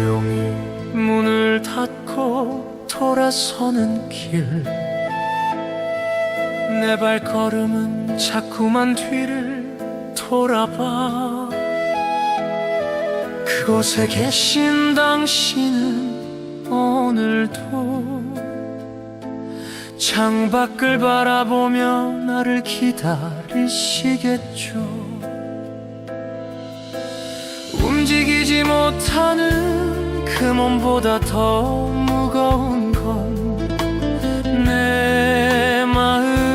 조용히 문을 닫고 돌아서는 길. 내 발걸음은 자꾸만 뒤를 돌아봐. 그곳에 계신 당신은 오늘도 창밖을 바라보며 나를 기다리시겠죠. 움직이지 못하는 그 몸보다 더 무거운 건 내 마음입니다.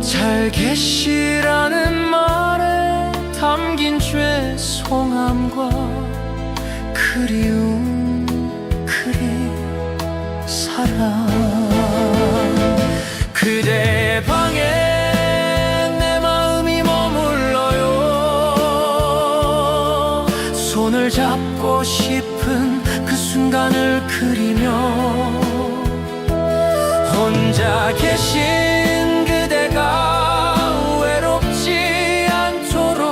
잘 계시라는 말에 담긴 죄송함과 그리움 그리 사랑. 그대 손을 잡고 싶은 그 순간을 그리며 혼자 계신 그대가 외롭지 않도록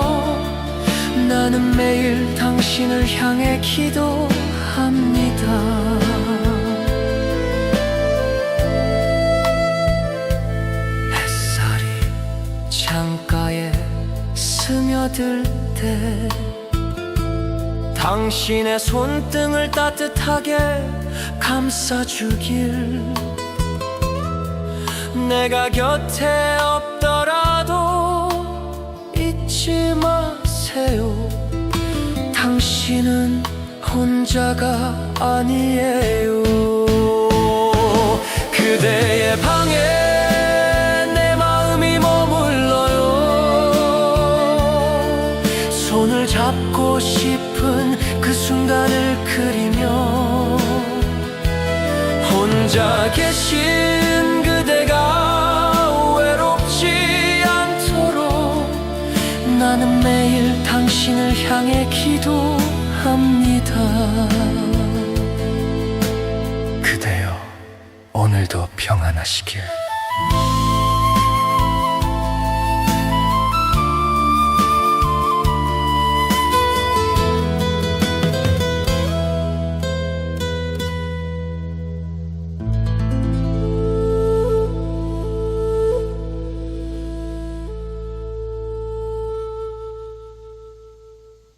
나는 매일 당신을 향해 기도합니다. 햇살이 창가에 스며들 때 당신의 손등을 따뜻하게 감싸주길. 내가 곁에 없더라도 잊지 마세요. 당신은 혼자가 아니에요. 그대의 잡고 싶은 그 순간을 그리며 혼자 계신 그대가 외롭지 않도록 나는 매일 당신을 향해 기도합니다. 그대여, 오늘도 평안하시길.